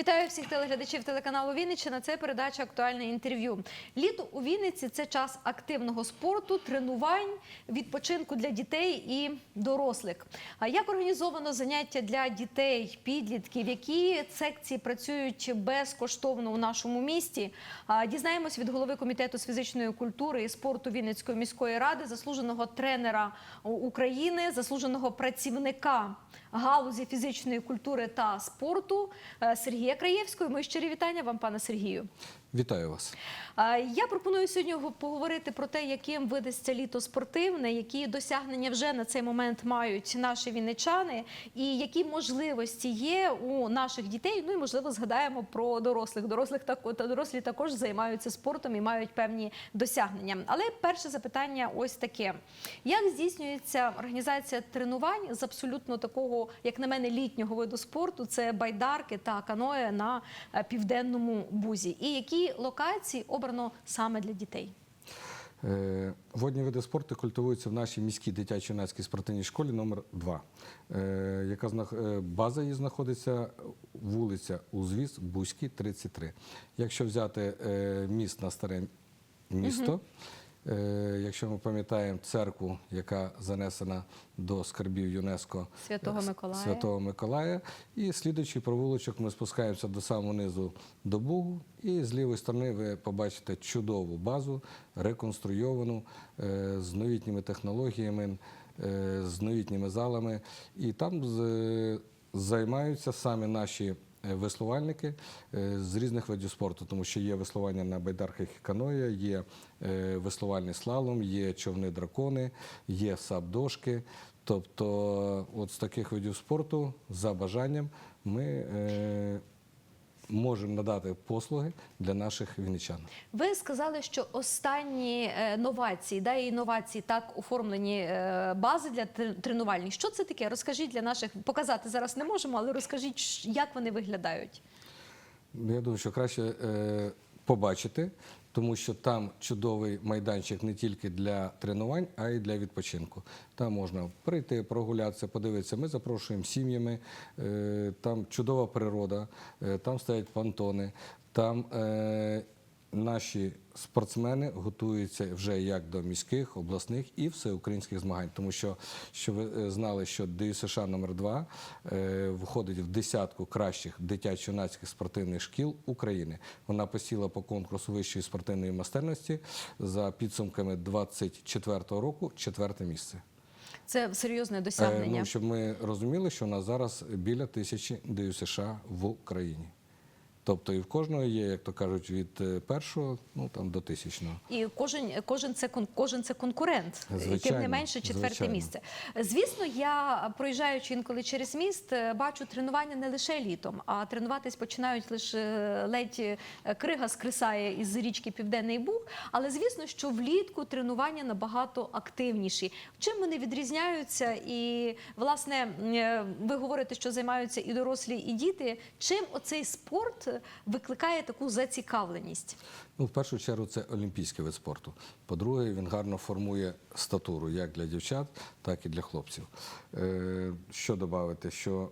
Вітаю всіх телеглядачів телеканалу Вінниччина. Це передача актуальне інтерв'ю. Літо у Вінниці це час активного спорту, тренувань, відпочинку для дітей і дорослих. А як організовано заняття для дітей, підлітків, які секції працюють безкоштовно у нашому місті? Дізнаємось від голови комітету з фізичної культури і спорту Вінницької міської ради, заслуженого тренера України, заслуженого працівника галузі фізичної культури та спорту е, Сергія Краєвського. Мої щирі вітання вам, пане Сергію. Вітаю вас. Я пропоную сьогодні поговорити про те, яким видасться літо спортивне, які досягнення вже на цей момент мають наші вінничани, і які можливості є у наших дітей. Ну і можливо згадаємо про дорослих. Дорослих так- та дорослі також займаються спортом і мають певні досягнення. Але перше запитання ось таке: як здійснюється організація тренувань з абсолютно такого, як на мене, літнього виду спорту? Це байдарки та каное на е, південному бузі, і які локації обрано саме для дітей? Е, Водні види спорту культивуються в нашій міській дитячо-юнацькій спортивній школі номер 2 е, яка е, база її знаходиться вулиця Узвіз, Бузький, 33. Якщо взяти міст на старе місто, е, якщо ми пам'ятаємо церкву, яка занесена до скарбів ЮНЕСКо Святого е, Миколая. Святого Миколая, і слідуючий провулочок ми спускаємося до самого низу до Бугу, і з лівої сторони ви побачите чудову базу, реконструйовану е, з новітніми технологіями, е, з новітніми залами. І там займаються саме наші. Е, Веслувальники е, з різних видів спорту, тому що є веслування на байдарках і каноє, є е, веслувальний слалом, є човни дракони, є сап-дошки. Тобто, от з таких видів спорту за бажанням ми можемо надати послуги для наших вінничан. Ви сказали, що останні е, новації, да, інновації так оформлені е, бази для тренувальних. Що це таке? Розкажіть для наших показати зараз не можемо, але розкажіть, як вони виглядають. Ну, Я думаю, що краще е, побачити, тому що там чудовий майданчик не тільки для тренувань, а й для відпочинку. Там можна прийти, прогулятися, подивитися. Ми запрошуємо сім'ями, е, там чудова природа, е, там стоять понтони, там е, наші спортсмени готуються вже як до міських, обласних і всеукраїнських змагань. Тому що, що ви е, знали, що ДЮСШ номер 2 е, входить в десятку кращих дитячо-юнацьких спортивних шкіл України. Вона посіла по конкурсу вищої спортивної майстерності за підсумками 24-го року четверте місце. Це серйозне Е, досягнення. Ну, щоб ми розуміли, що у нас зараз біля тисячі ДЮСШ в Україні. Тобто і в кожного є, як то кажуть, від е, першого ну, там, до тисячного. І кожен, кожен це кожен це конкурент, і тим не менше четверте звичайно. місце. Звісно, я проїжджаючи інколи через міст, е, бачу тренування не лише літом, а тренуватись починають лише е, ледь крига скрисає із річки Південний Буг. Але звісно, що влітку тренування набагато активніші. Чим вони відрізняються? І власне ви говорите, що займаються і дорослі, і діти. Чим оцей спорт викликає таку зацікавленість? Ну, в першу чергу, це олімпійський вид спорту. По-друге, він гарно формує статуру як для дівчат, так і для хлопців. Е, що додати, що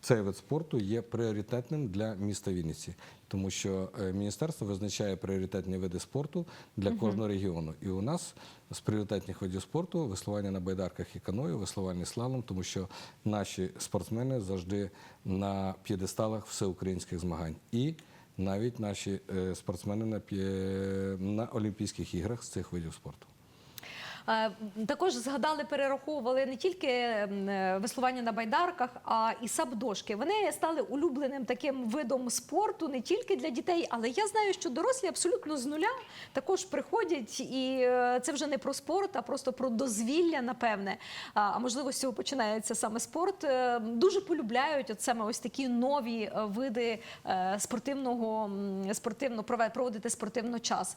цей вид спорту є пріоритетним для міста Вінниці, тому що е, міністерство визначає пріоритетні види спорту для кожного регіону. І у нас з пріоритетних видів спорту веслування на байдарках і каною, веслувальний слалом, тому що наші спортсмени завжди на п'єдесталах всеукраїнських змагань. І навіть наші е, спортсмени на, на Олімпійських іграх з цих видів спорту. Е, Також згадали, перераховували не тільки е, веслування на байдарках, а і сабдошки. Вони стали улюбленим таким видом спорту не тільки для дітей, але я знаю, що дорослі абсолютно з нуля також приходять, і е, це вже не про спорт, а просто про дозвілля, напевне. А можливо, з цього починається саме спорт. Дуже полюбляють от саме ось такі нові види спортивного спортивно проводити спортивно час.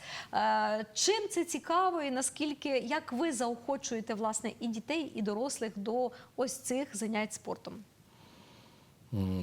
Чим це цікаво, і наскільки як ви заохочуєте власне і дітей, і дорослих до ось цих занять спортом?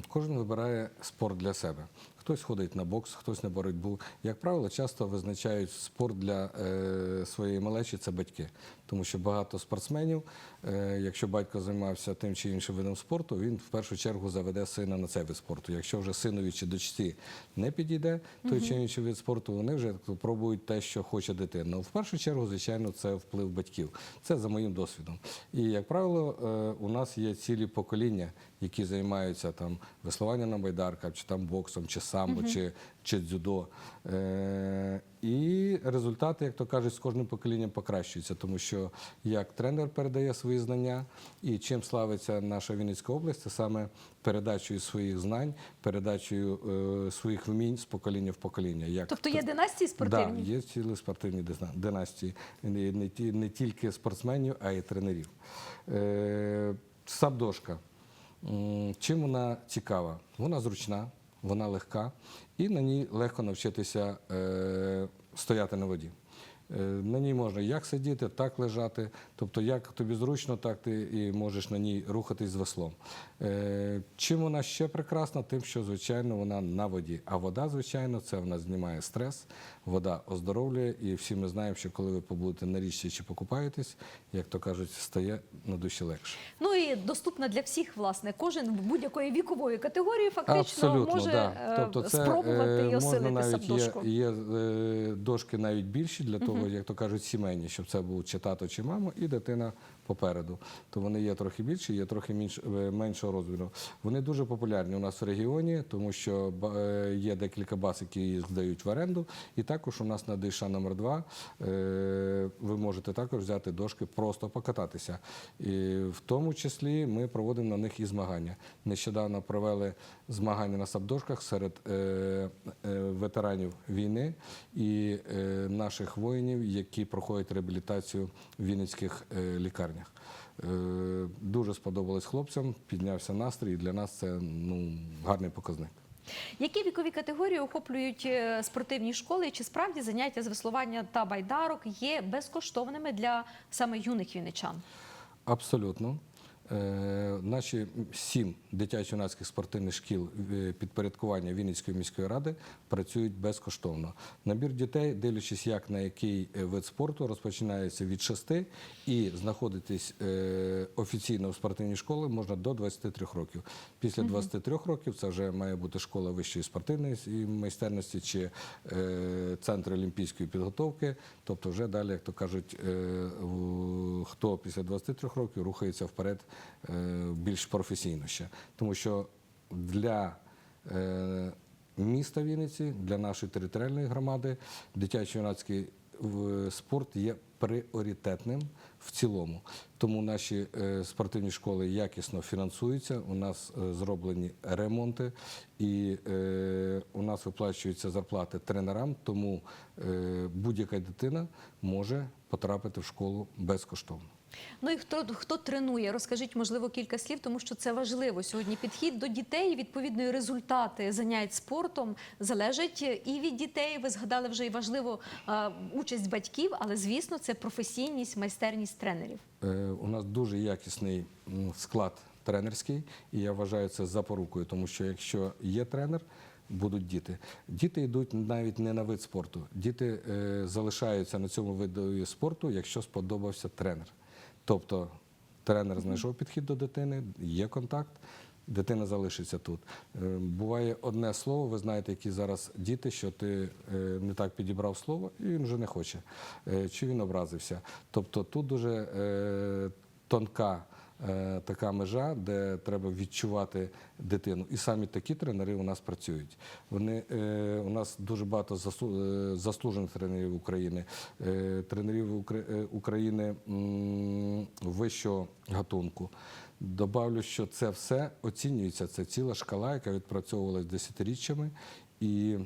Кожен вибирає спорт для себе. Хтось ходить на бокс, хтось на боротьбу. Як правило, часто визначають спорт для е, своєї малечі це батьки. Тому що багато спортсменів, е, якщо батько займався тим чи іншим видом спорту, він в першу чергу заведе сина на цей вид спорту. Якщо вже синові чи дочці не підійде той чи інший вид спорту, вони вже пробують те, що хоче дитина. Ну, В першу чергу, звичайно, це вплив батьків. Це за моїм досвідом. І як правило, е, у нас є цілі покоління, які займаються там веслуванням на байдарках, чи там боксом, чи самбо, чи, чи дзюдо. Е, і результати, як то кажуть, з кожним поколінням покращуються, тому що як тренер передає свої знання, і чим славиться наша Вінницька область, це саме передачею своїх знань, передачею е, своїх вмінь з покоління в покоління. Як Тобто є династії спортивні? Да, є цілі спортивні династії, не, не, не тільки спортсменів, а й тренерів. Е, сабдошка. Чим вона цікава? Вона зручна, вона легка, і на ній легко навчитися е, стояти на воді. Е, На ній можна як сидіти, так лежати. Тобто, як тобі зручно, так ти і можеш на ній рухатись з веслом. Е, Чим вона ще прекрасна? Тим, що, звичайно, вона на воді. А вода, звичайно, це вона знімає стрес, вода оздоровлює. І всі ми знаємо, що коли ви побудете на річці чи покупаєтесь, як то кажуть, стає на душі легше. Ну і доступна для всіх, власне, кожен будь-якої вікової категорії фактично Абсолютно, може да. е, тобто це, спробувати е, і можна навіть є, є дошки навіть більші для того, як то кажуть, сімейні, щоб це був чи тато, чи мама, і дитина попереду. То вони є трохи більші, є трохи менш, меншого розміру. Вони дуже популярні у нас в регіоні, тому що е, є декілька баз, які здають в оренду. І також у нас на ДШ номер 2 ви можете також взяти дошки, просто покататися. І в тому числі ми проводимо на них і змагання. Нещодавно провели змагання на сабдошках серед е, е, ветеранів війни і е, наших воїнів, які проходять реабілітацію в вінницьких е, лікарнях. Е, Дуже сподобалось хлопцям, піднявся настрій, і для нас це ну, гарний показник. Які вікові категорії охоплюють е, спортивні школи? Чи справді заняття з веслування та байдарок є безкоштовними для саме юних вінничан? Абсолютно. Е, Наші сім дитячо-юнацьких спортивних шкіл е, підпорядкування Вінницької міської ради працюють безкоштовно. Набір дітей, дивлячись, як на який е, вид спорту, розпочинається від 6 і знаходитись офіційно в спортивній школі можна до 23 років. Після 23 років це вже має бути школа вищої спортивної майстерності чи центр олімпійської підготовки. Тобто, вже далі, як то кажуть, хто після 23 років рухається вперед більш професійно ще. Тому що для е, міста Вінниці, для нашої територіальної громади, дитячо-юнацький спорт є пріоритетним в цілому. Тому наші е, спортивні школи якісно фінансуються. У нас е, зроблені ремонти, і е, у нас виплачуються зарплати тренерам. Тому е, будь-яка дитина може потрапити в школу безкоштовно. Ну і хто, хто тренує? Розкажіть, можливо, кілька слів, тому що це важливо сьогодні. Підхід до дітей, відповідно, і результати занять спортом залежать і від дітей. Ви згадали вже і важливо участь батьків, але звісно, це професійність, майстерність тренерів. Е, У нас дуже якісний склад тренерський, і я вважаю це запорукою, тому що якщо є тренер, будуть діти. Діти йдуть навіть не на вид спорту. Діти е, залишаються на цьому виду спорту, якщо сподобався тренер. Тобто тренер знайшов підхід до дитини, є контакт. Дитина залишиться тут. Е, Буває одне слово, ви знаєте, які зараз діти, що ти е, не так підібрав слово, і він вже не хоче. Е, Чи він образився? Тобто тут дуже тонка така межа, де треба відчувати дитину. І самі такі тренери у нас працюють. Вони, е, у нас дуже багато е, заслужених тренерів України, е, тренерів Укра- е, України вищого гатунку. Добавлю, що це все оцінюється. Це ціла шкала, яка відпрацьовувалась десятиріччями. І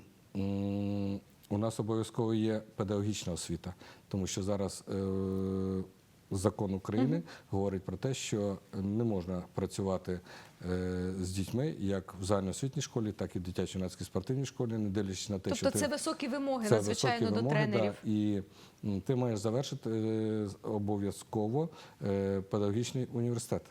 у нас обов'язково є педагогічна освіта, тому що зараз е, закон України говорить про те, що не можна працювати е, з дітьми як в загальноосвітній школі, так і в дитячо-юнацькій спортивній школі, не дивлячись на те, що Тобто ти це високі вимоги, це надзвичайно, високі до вимоги, тренерів. Да, і ти маєш завершити е, обов'язково е, педагогічний університет.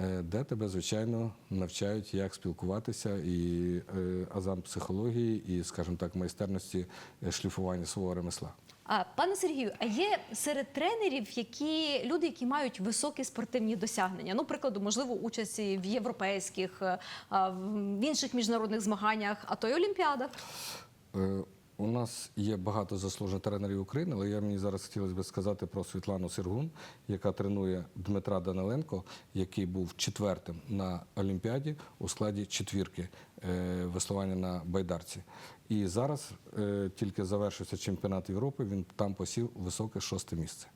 Е, де тебе, звичайно, навчають, як спілкуватися, і е, азам психології, і, скажімо так, майстерності е, шліфування свого ремесла. А пане Сергію, а є серед тренерів які люди, які мають високі спортивні досягнення? Ну, прикладу, можливо, участь в європейських, в інших міжнародних змаганнях, а то й олімпіадах. Е, У нас є багато заслужених тренерів України, але я мені зараз хотілося б сказати про Світлану Сергун, яка тренує Дмитра Даниленко, який був четвертим на Олімпіаді у складі четвірки е, веслування на байдарці. І зараз е, тільки завершився чемпіонат Європи. Він там посів високе шосте місце.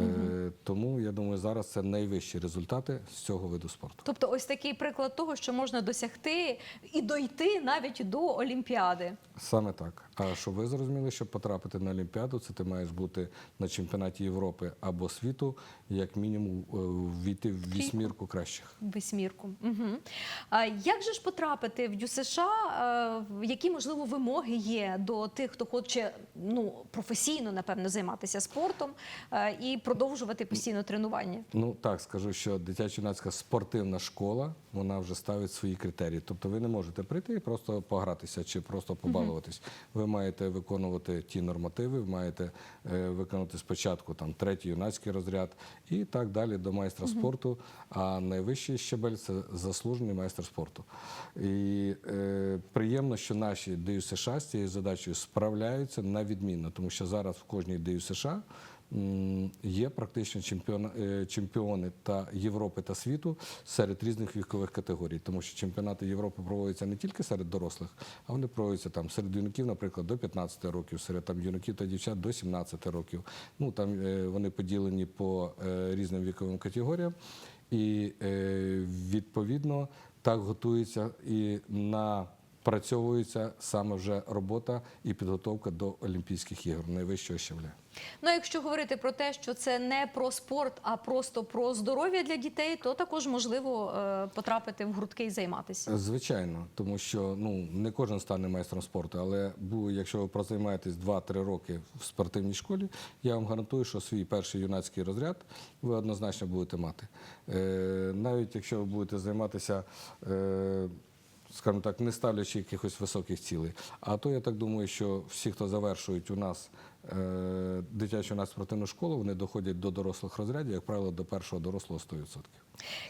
Е, Тому я думаю, зараз це найвищі результати з цього виду спорту. Тобто, ось такий приклад того, що можна досягти і дойти навіть до Олімпіади. Саме так. А щоб ви зрозуміли, щоб потрапити на Олімпіаду, це ти маєш бути на чемпіонаті Європи або світу, як мінімум е, ввійти в вісьмірку кращих. Висмірку. Угу. А як же ж потрапити в ДЮСШ? Е, Які можливо вимоги є до тих, хто хоче ну професійно напевно займатися спортом е, і продовжувати постійно тренування? Ну так скажу, що дитячо-юнацька спортивна школа вона вже ставить свої критерії. Тобто ви не можете прийти і просто погратися чи просто побалуватись. Ви маєте виконувати ті нормативи, ви маєте е, виконати спочатку там третій юнацький розряд і так далі до майстра спорту. А найвищий щебель це заслужений майстер спорту. І е, приємно, що наші ДЮ США з цією задачею справляються на відмінно, тому що зараз в кожній ДЮ США є практично чемпіони, е, чемпіони та Європи та світу серед різних вікових категорій, тому що чемпіонати Європи проводяться не тільки серед дорослих, а вони проводяться там серед юнаків, наприклад, до 15 років, серед там юнаків та дівчат до 17 років. Ну там е, вони поділені по е, різним віковим категоріям, і відповідно так готується і на Працьовується саме вже робота і підготовка до Олімпійських ігор найвищого щабля. Ну, якщо говорити про те, що це не про спорт, а просто про здоров'я для дітей, то також можливо е, потрапити в гуртки і займатися. Звичайно, тому що ну не кожен стане майстром спорту, але якщо ви прозаймаєтесь 2-3 роки в спортивній школі, я вам гарантую, що свій перший юнацький розряд ви однозначно будете мати. Е, навіть якщо ви будете займатися. Скажімо так, не ставлячи якихось високих цілей. А то я так думаю, що всі, хто завершують у нас е, дитячу спортивну школу, вони доходять до дорослих розрядів, як правило, до першого дорослого 100%.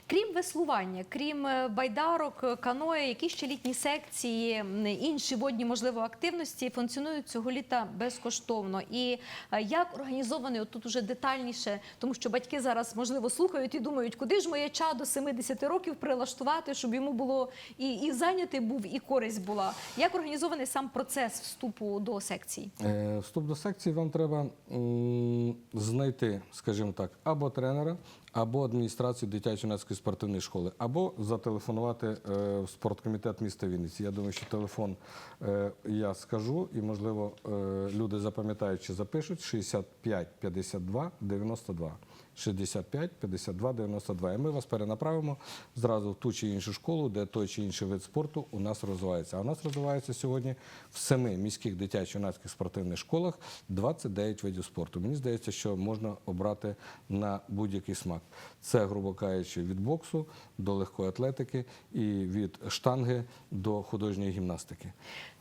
Крім веслування, крім е, байдарок, е, каное, які ще літні секції, інші водні можливо активності функціонують цього літа безкоштовно. І е, як організований тут уже детальніше, тому що батьки зараз можливо слухають і думають, куди ж моє чадо 70 років прилаштувати, щоб йому було і, і зайнятий був, і користь була. Як організований сам процес вступу до секції? Е, Вступ до секції вам треба м, знайти, скажімо так, або тренера, або адміністрацію дитячо-юнацької спортивної школи, або зателефонувати е, в спорткомітет міста Вінниці. Я думаю, що телефон е, я скажу, і можливо е, люди запам'ятають чи запишуть 65 52 92. 65 52 92. І ми вас перенаправимо зразу в ту чи іншу школу, де той чи інший вид спорту у нас розвивається. А у нас розвивається сьогодні в семи міських дитячо-юнацьких спортивних школах 29 видів спорту. Мені здається, що можна обрати на будь-який смак. Це, грубо кажучи, від боксу до легкої атлетики і від штанги до художньої гімнастики.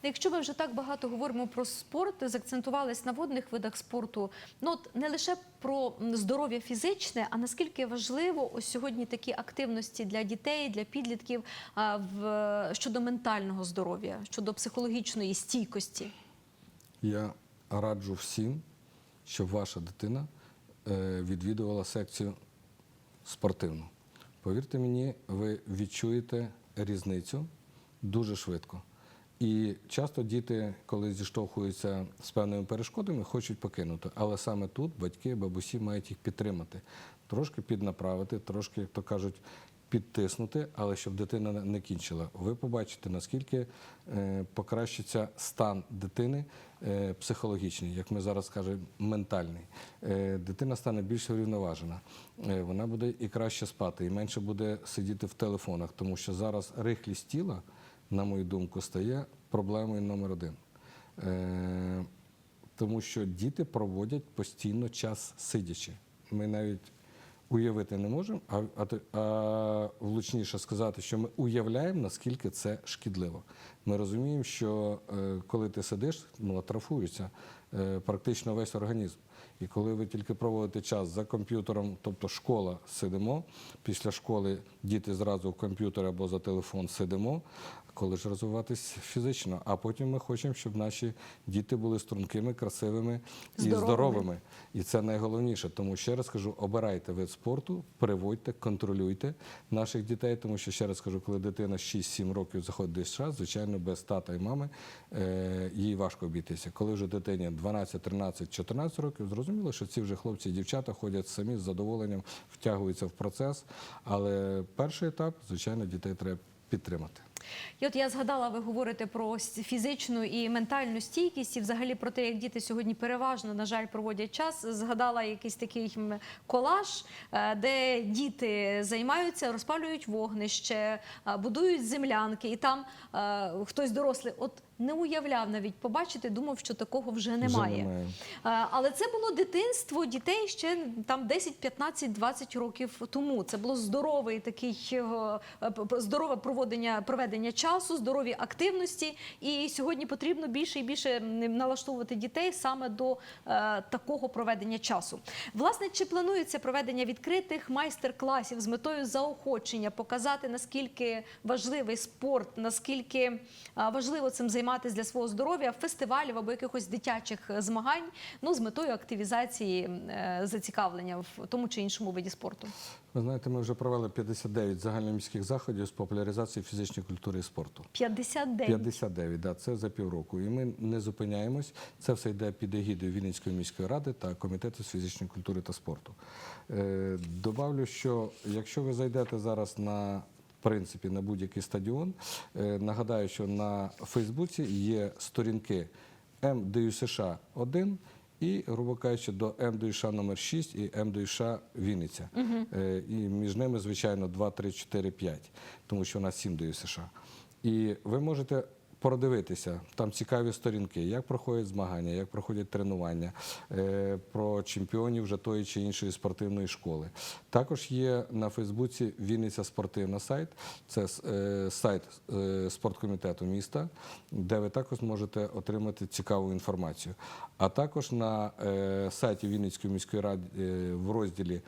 Якщо ми вже так багато говоримо про спорт, закцентувались на водних видах спорту, ну от не лише про здоров'я фізичне, а наскільки важливо ось сьогодні такі активності для дітей, для підлітків а, в щодо ментального здоров'я, щодо психологічної стійкості. Я раджу всім, щоб ваша дитина е, відвідувала секцію спортивну. Повірте мені, ви відчуєте різницю дуже швидко. І часто діти, коли зіштовхуються з певними перешкодами, хочуть покинути. Але саме тут батьки, бабусі мають їх підтримати, трошки піднаправити, трошки, як то кажуть, підтиснути, але щоб дитина не- кінчила. Ви побачите, наскільки е, покращиться стан дитини е, психологічний, як ми зараз кажемо, ментальний. Е, дитина стане більш врівноважена. Вона буде і краще спати, і менше буде сидіти в телефонах, тому що зараз рихлість тіла, на мою думку, стає проблемою номер один. Е, тому що діти проводять постійно час сидячи. Ми навіть уявити не можемо, а, а, а влучніше сказати, що ми уявляємо, наскільки це шкідливо. Ми розуміємо, що е, коли ти сидиш, ну, атрофується е, практично весь організм. І коли ви тільки проводите час за комп'ютером, тобто школа сидимо, після школи діти зразу в комп'ютер або за телефон сидимо, коли ж розвиватись фізично. А потім ми хочемо, щоб наші діти були стрункими, красивими і Здоровими. здоровими. І це найголовніше. Тому ще раз кажу, обирайте вид спорту, приводьте, контролюйте наших дітей. Тому що ще раз кажу, коли дитина 6-7 років заходить десь час, звичайно, без тата і мами е, їй важко обійтися. Коли вже дитині 12, 13, 14 років, зрозуміло, що ці вже хлопці і дівчата ходять самі з задоволенням, втягуються в процес. Але перший етап, звичайно, дітей треба підтримати. І от я згадала, ви говорите про фізичну і ментальну стійкість, і взагалі про те, як діти сьогодні переважно, на жаль, проводять час. Згадала якийсь такий колаж, е, де діти займаються, розпалюють вогнище, е, будують землянки, і там е, хтось дорослий от не уявляв навіть побачити, думав, що такого вже немає. Вже немає. Але це було дитинство дітей ще там 10, 15, 20 років тому. Це було здоровий такий здорове проводення проведення часу, здорові активності. І сьогодні потрібно більше і більше налаштовувати дітей саме до е, такого проведення часу. Власне, чи планується проведення відкритих майстер-класів з метою заохочення, показати наскільки важливий спорт, наскільки е, важливо цим займатися для свого здоров'я, фестивалів або якихось дитячих е, змагань, ну з метою активізації зацікавлення в тому чи іншому виді спорту. Ви знаєте, ми вже провели 59 загальноміських заходів з популяризації фізичної культури і спорту. 59. 59, да, це за півроку. І ми не зупиняємось. Це все йде під егідою Вінницької міської ради та комітету з фізичної культури та спорту. Е, добавлю, що якщо ви зайдете зараз на в принципі на будь-який стадіон, е, нагадаю, що на Фейсбуці є сторінки МДЮСШ 1 і, грубо кажучи, до МДІШ номер 6 і МДІШ Вінниця. Е, І між ними, звичайно, 2, 3, 4, 5, тому що у нас 7 ДЮСШ. І ви можете продивитися, там цікаві сторінки, як проходять змагання, як проходять тренування, е, про чемпіонів вже тої чи іншої спортивної школи. Також є на Фейсбуці Вінниця спортивна сайт, це е, сайт е, спорткомітету міста, де ви також можете отримати цікаву інформацію. А також на сайті Вінницької міської ради в розділі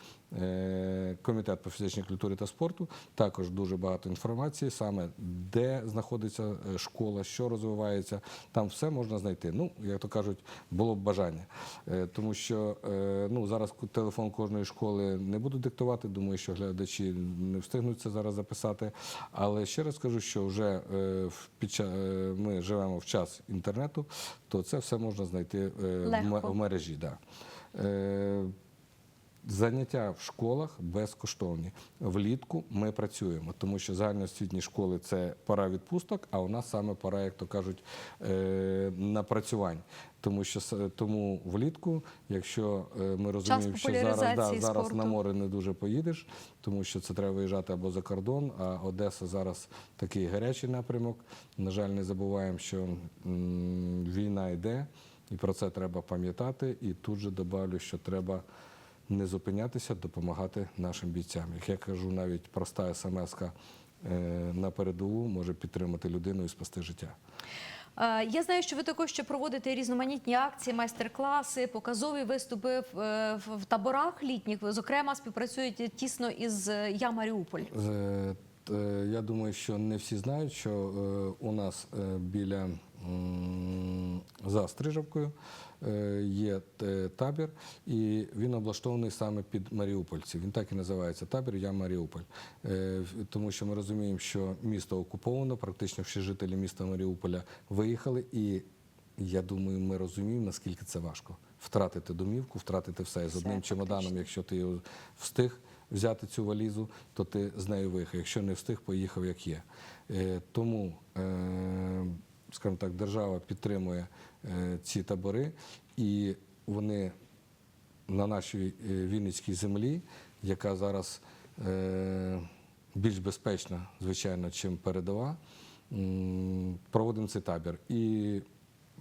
Комітет по фізичній культурі та спорту також дуже багато інформації, саме де знаходиться е, школа, що розвивається. Там все можна знайти. Ну, як то кажуть, було б бажання. Е, Тому що е, ну, зараз телефон кожної школи не буду диктувати. Думаю, що глядачі не встигнуть це зараз записати. Але ще раз кажу, що вже е, е, ми живемо в час інтернету, то це все можна знайти е, Легко. в мережі. Да. Заняття в школах безкоштовні. Влітку ми працюємо, тому що загальноосвітні школи це пора відпусток, а у нас саме пора, як то кажуть, е, напрацювань. Тому що тому влітку, якщо е, ми розуміємо, що зараз, да, зараз спорту. на море не дуже поїдеш, тому що це треба виїжджати або за кордон, а Одеса зараз такий гарячий напрямок. На жаль, не забуваємо, що м, війна йде, і про це треба пам'ятати. І тут же добавлю, що треба не зупинятися, допомагати нашим бійцям. Як я кажу, навіть проста смс-ка е, на передову може підтримати людину і спасти життя. Е, Я знаю, що ви також ще проводите різноманітні акції, майстер-класи, показові виступи в, е, таборах літніх. Ви, зокрема, співпрацюєте тісно із Я Маріуполь. Я думаю, що не всі знають, що у нас біля за Стрижавкою е, є е, табір, і він облаштований саме під маріупольців. Він так і називається табір Я Маріуполь. Е, Тому що ми розуміємо, що місто окуповано, практично всі жителі міста Маріуполя виїхали, і я думаю, ми розуміємо, наскільки це важко. Втратити домівку, втратити все. З одним чемоданом, якщо ти встиг взяти цю валізу, то ти з нею виїхав. Якщо не встиг, поїхав як є. Тому, скажімо так, держава підтримує ці табори, і вони на нашій е, Вінницькій землі, яка зараз е, більш безпечна, звичайно, чим передова, проводимо цей табір. І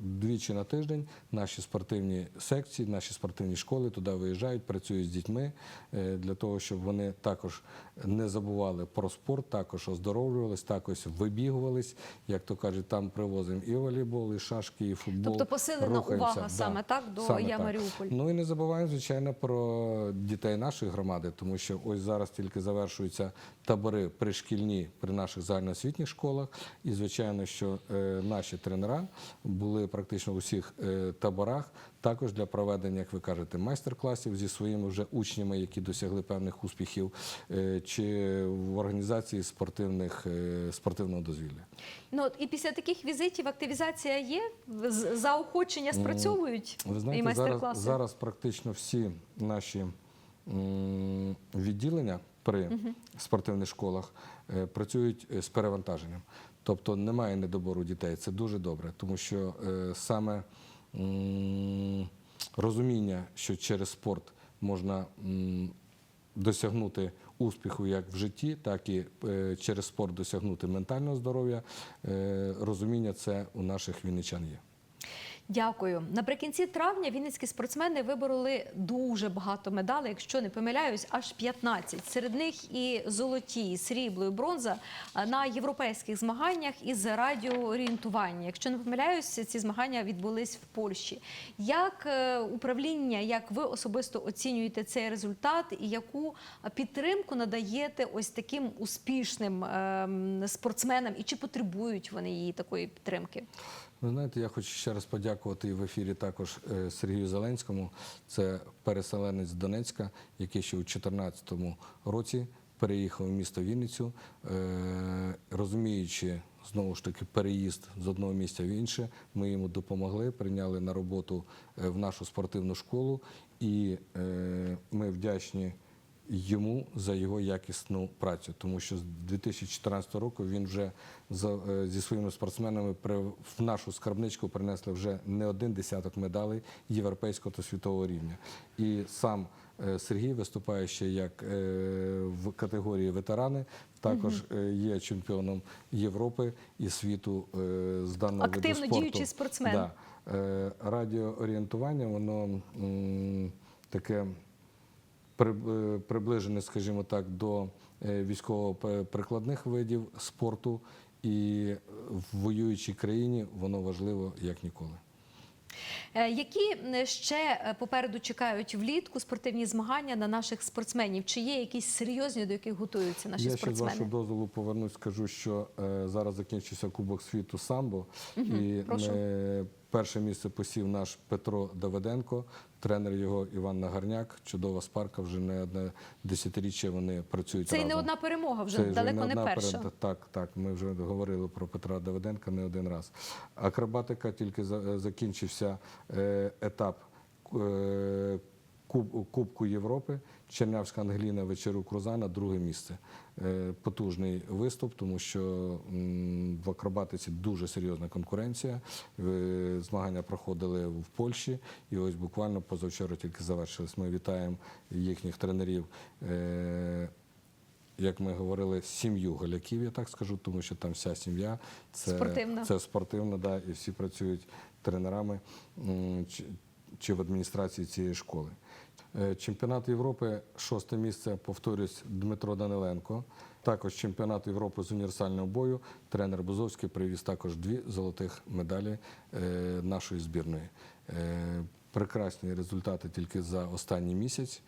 двічі на тиждень наші спортивні секції, наші спортивні школи туди виїжджають, працюють з дітьми е, для того, щоб вони також не забували про спорт, також оздоровлювались, також вибігувались. Як то кажуть, там привозимо і волейбол, і шашки, і футбол. Тобто посилена Рухаємося. увага саме так до саме «Я так. Маріуполь». Ну і не забуваємо, звичайно, про дітей нашої громади, тому що ось зараз тільки завершуються табори пришкільні при наших загальноосвітніх школах. І звичайно, що е, наші тренера були практично у всіх е, таборах. Також для проведення, як ви кажете, майстер-класів зі своїми вже учнями, які досягли певних успіхів, е, чи в організації спортивних е, спортивного дозвілля. Ну і після таких візитів активізація є, заохочення спрацьовують Ви і майстер-класи. зараз, зараз практично всі наші відділення при спортивних школах працюють з перевантаженням. Тобто немає недобору дітей. Це дуже добре, тому що е, саме розуміння, що через спорт можна досягнути успіху як в житті, так і е, через спорт досягнути ментального здоров'я. е, Розуміння це у наших вінничан є. Дякую. Наприкінці травня вінницькі спортсмени вибороли дуже багато медалей, якщо не помиляюсь, аж 15. Серед них і золоті, і срібло, і бронза на європейських змаганнях із радіоорієнтування. Якщо не помиляюсь, ці змагання відбулись в Польщі. Як е, управління, як ви особисто оцінюєте цей результат і яку підтримку надаєте ось таким успішним ем, спортсменам, і чи потребують вони її такої підтримки? Ви знаєте, я хочу ще раз подякувати в ефірі також е, Сергію Зеленському. Це переселенець Донецька, який ще у 2014 році переїхав в місто Вінницю, Е, розуміючи знову ж таки переїзд з одного місця в інше. Ми йому допомогли, прийняли на роботу е, в нашу спортивну школу, і ми вдячні йому за його якісну працю, тому що з 2014 року він вже за- е, зі своїми спортсменами в нашу скарбничку принесли вже не один десяток медалей європейського та світового рівня. І сам е, Сергій виступає ще як е, в категорії ветерани, також є чемпіоном Європи і світу з даного виду Активно спорту. діючий спортсмен. Да. Радіоорієнтування, воно таке е, приближене, скажімо так, до е, військово-прикладних видів спорту, і в воюючій країні воно важливо як ніколи. Е, Які ще попереду чекають влітку спортивні змагання на наших спортсменів? Чи є якісь серйозні, до яких готуються наші Я ще з спортсмени? вашого дозволу повернусь, скажу, що зараз закінчився Кубок світу самбо, і прошу. е, перше місце посів наш Петро Давиденко, тренер його Іван Нагарняк. Чудова спарка, вже не одне десятиріччя вони працюють Це й і не одна перемога, вже Це далеко не не перша. перед- Так, так. Ми вже говорили про Петра Давиденка не один раз. Акробатика тільки закінчився е, етап е, Куб- Кубку Європи. Чернявська Ангеліна Вечерук Розана, друге місце. Е, Потужний виступ, тому що в акробатиці дуже серйозна конкуренція. Е, Змагання проходили в Польщі, і ось буквально позавчора тільки завершились. Ми вітаємо їхніх тренерів. е, як ми говорили, сім'ю голяків, я так скажу, тому що там вся сім'я це Спортивна. це спортивна, да, і всі працюють тренерами чи, в адміністрації цієї школи. Е, Чемпіонат Європи, шосте місце, повторюсь, Дмитро Даниленко. Також чемпіонат Європи з універсального бою. Тренер Бузовський привіз також дві золотих медалі е, нашої збірної. Е, Прекрасні результати тільки за останній місяць,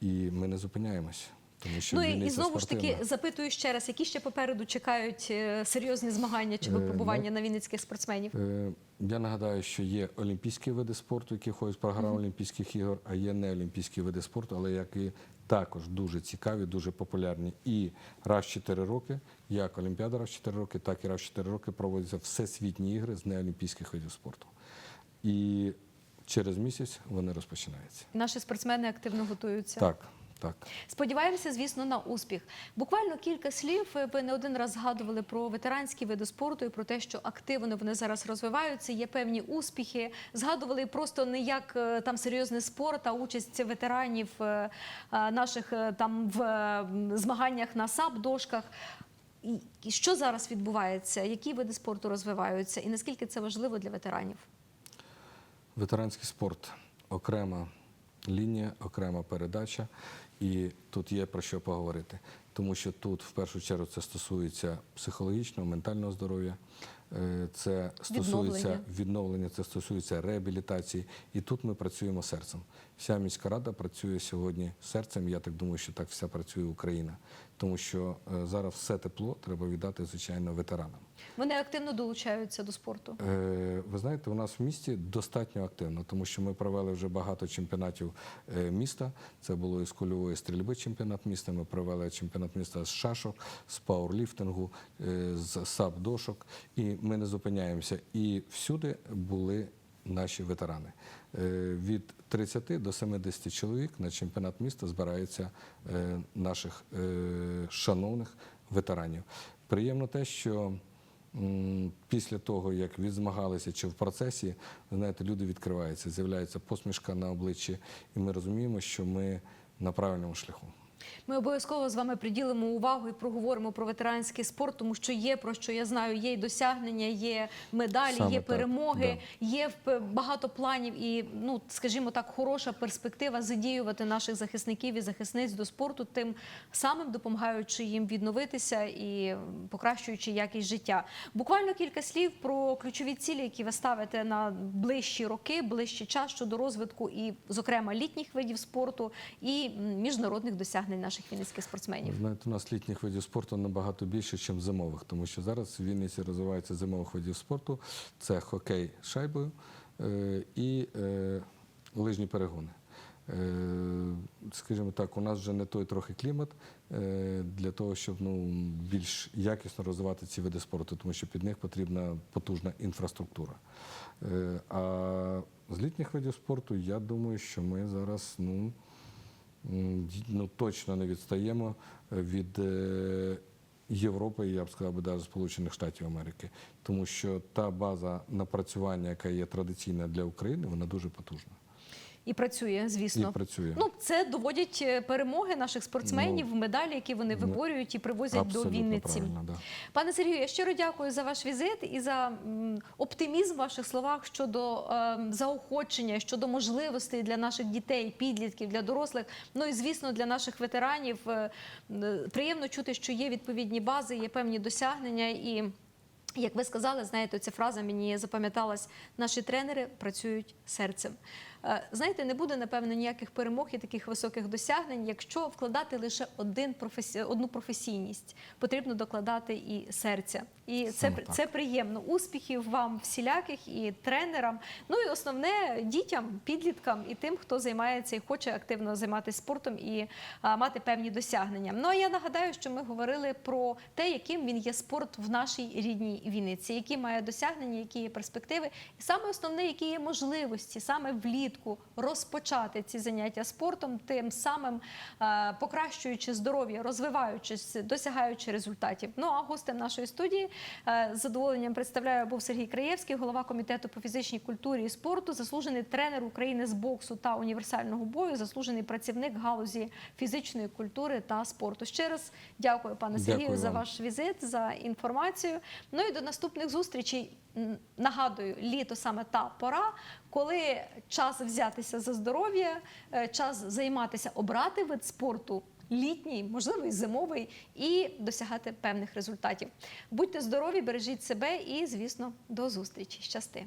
і ми не зупиняємось. Тому що Ну і, знову ж таки запитую ще раз, які ще попереду чекають е, серйозні змагання чи випробування на вінницьких спортсменів? Е, Я нагадаю, що є олімпійські види спорту, які ходять в програму Олімпійських ігор, а є неолімпійські види спорту, але які також дуже цікаві, дуже популярні. І раз в 4 роки, як Олімпіада раз в 4 роки, так і раз в 4 роки проводяться всесвітні ігри з неолімпійських видів спорту. І через місяць вони розпочинаються. Наші спортсмени активно готуються. Так, так. Сподіваємося, звісно, на успіх. Буквально кілька слів. Ви не один раз згадували про ветеранські види спорту і про те, що активно вони зараз розвиваються. Є певні успіхи. Згадували просто не як е, там серйозний спорт, а участь ветеранів е, е, наших е, там в е, змаганнях на САП-дошках. І і що зараз відбувається? Які види спорту розвиваються, і наскільки це важливо для ветеранів? Ветеранський спорт окрема лінія, окрема передача, і тут є про що поговорити. Тому що тут в першу чергу це стосується психологічного, ментального здоров'я, е, це стосується Відновлення. відновлення, це стосується реабілітації. І тут ми працюємо серцем. Вся міська рада працює сьогодні серцем. Я так думаю, що так вся працює Україна. Тому що е, зараз все тепло треба віддати, звичайно, ветеранам. Вони активно долучаються до спорту. Е, Ви знаєте, у нас в місті достатньо активно, тому що ми провели вже багато чемпіонатів е, міста. Це було із кульової стрільби чемпіонат міста. Ми провели чемпіонат міста з шашок, з пауерліфтингу, з сап-дошок. І ми не зупиняємося. І всюди були наші ветерани. Е, Від 30 до 70 чоловік на чемпіонат міста збирається е, наших е, шановних ветеранів. Приємно те, що Після того, як відзмагалися чи в процесі, знаєте, люди відкриваються, з'являється посмішка на обличчі, і ми розуміємо, що ми на правильному шляху. Ми обов'язково з вами приділимо увагу і проговоримо про ветеранський спорт, тому що є про що я знаю, є й досягнення, є медалі, Саме є так, перемоги, є в- багато планів. І, ну скажімо так, хороша перспектива задіювати наших захисників і захисниць до спорту, тим самим допомагаючи їм відновитися і покращуючи якість життя. Буквально кілька слів про ключові цілі, які ви ставите на ближчі роки, ближчий час щодо розвитку і, зокрема, літніх видів спорту і міжнародних досягнень наших вінницьких спортсменів. Знаєте, у нас літніх видів спорту набагато більше, ніж зимових, тому що зараз в Вінниці розвивається зимових видів спорту. Це хокей шайбою е, і е, лижні перегони. Е, Скажімо так, у нас вже не той трохи клімат для того, щоб ну, більш якісно розвивати ці види спорту, тому що під них потрібна потужна інфраструктура. А з літніх видів спорту я думаю, що ми зараз ну, ну, точно не відстаємо від е, Європи, я б сказав, би, навіть Сполучених Штатів Америки. Тому що та база напрацювання, яка є традиційна для України, вона дуже потужна І працює, звісно. і працює. Ну, це доводять е, перемоги наших спортсменів, медалі, які вони ну, виборюють і привозять до Вінниці. да. Пане Сергію, я щиро дякую за ваш візит і за оптимізм в ваших словах щодо е, заохочення, щодо можливостей для наших дітей, підлітків, для дорослих. Ну і звісно, для наших ветеранів Е, е, приємно чути, що є відповідні бази, є певні досягнення і. Як ви сказали, знаєте, ця фраза мені запам'яталась. Наші тренери працюють серцем. Е, Знаєте, не буде напевно ніяких перемог і таких високих досягнень, якщо вкладати лише один професі... одну професійність. Потрібно докладати і серця. І це, Саме так. це приємно. Успіхів вам всіляких і тренерам. Ну і основне дітям, підліткам і тим, хто займається і хоче активно займатися спортом і а, мати певні досягнення. Ну а я нагадаю, що ми говорили про те, яким він є спорт в нашій рідній Вінниці, які має досягнення, які є перспективи, і саме основне, які є можливості саме влітку розпочати ці заняття спортом, тим самим е, покращуючи здоров'я, розвиваючись, досягаючи результатів. Ну а гостем нашої студії е, з задоволенням представляю був Сергій Краєвський, голова комітету по фізичній культурі і спорту, заслужений тренер України з боксу та універсального бою, заслужений працівник галузі фізичної культури та спорту. Ще раз дякую, пане Сергію, за ваш візит, за інформацію. Ну і до наступних зустрічей. Нагадую, літо саме та пора, коли час взятися за здоров'я, е, час займатися, обрати вид спорту. Літній, можливо, і зимовий, і досягати певних результатів. Будьте здорові, бережіть себе і, звісно, до зустрічі. Щасти!